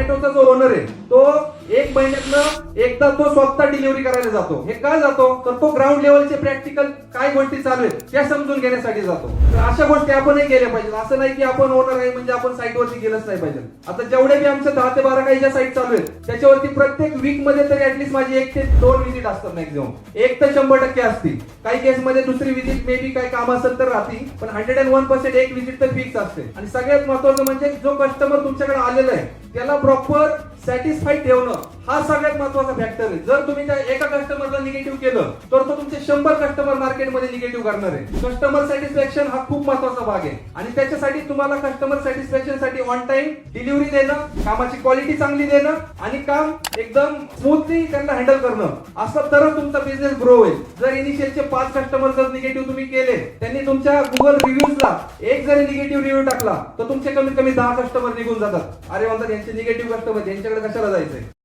झोमॅटोचा जो ओनर आहे तो एक महिन्यातनं एकदा तो स्वतः डिलिव्हरी करायला जातो. हे का जातो? तर तो ग्राउंड लेवलचे प्रॅक्टिकल काय गोष्टी चालू आहेत त्या समजून घेण्यासाठी जातो. तर अशा गोष्टी आपणही केल्या पाहिजेत. असं नाही की आपण ओनर आहे म्हणजे आपण साईटवरती गेलंच नाही पाहिजे आता जेवढे बी आमच्या दहा ते बारा काही ज्या साईट चालू आहेत त्याच्यावरती प्रत्येक वीकमध्ये तरी ऍटलीस्ट माझी एक ते दोन व्हिजिट असतात मॅक्झिमम एक तर शंभर टक्के असतील. काही केस मध्ये दुसरी व्हिजिट मे बी काही काम असेल तर राहतील पण हंड्रेड अँड वन पर्सेंट एक व्हिजिट तर फिक्स असते. आणि सगळ्यात महत्वाचं म्हणजे जो कस्टमर तुमच्याकडे आलेला आहे त्याला प्रॉपर सॅटिस्फाईड ठेवणं हा सगळ्यात महत्त्वाचा फॅक्टर आहे. जर तुम्ही त्या एका कस्टमर निगेटिव्ह केलं तर तो तुमचे शंभर कस्टमर मार्केटमध्ये निगेटिव्ह करणार आहे. कस्टमर सॅटिस्फॅक्शन हा खूप महत्त्वाचा भाग आहे. आणि त्याच्यासाठी तुम्हाला कस्टमर सॅटिस्फॅक्शनसाठी ऑन टाइम डिलिव्हरी देणं कामाची क्वालिटी चांगली देणं आणि काम एकदम स्मूथली त्यांना हँडल करणं. असं तरच तुमचा बिझनेस ग्रो होईल. जर इनिशियलचे पाच कस्टमर जर निगेटिव्ह तुम्ही केले त्यांनी तुमच्या गुगल रिव्ह्यूजला एक जरी निगेटिव्ह रिव्ह्यू टाकला तर तुमचे कमीत कमी दहा कस्टमर निघून जातात. अरे म्हणतात यांचे निगेटिव्ह कस्टमर यांच्याकडे कशाला जायचंय?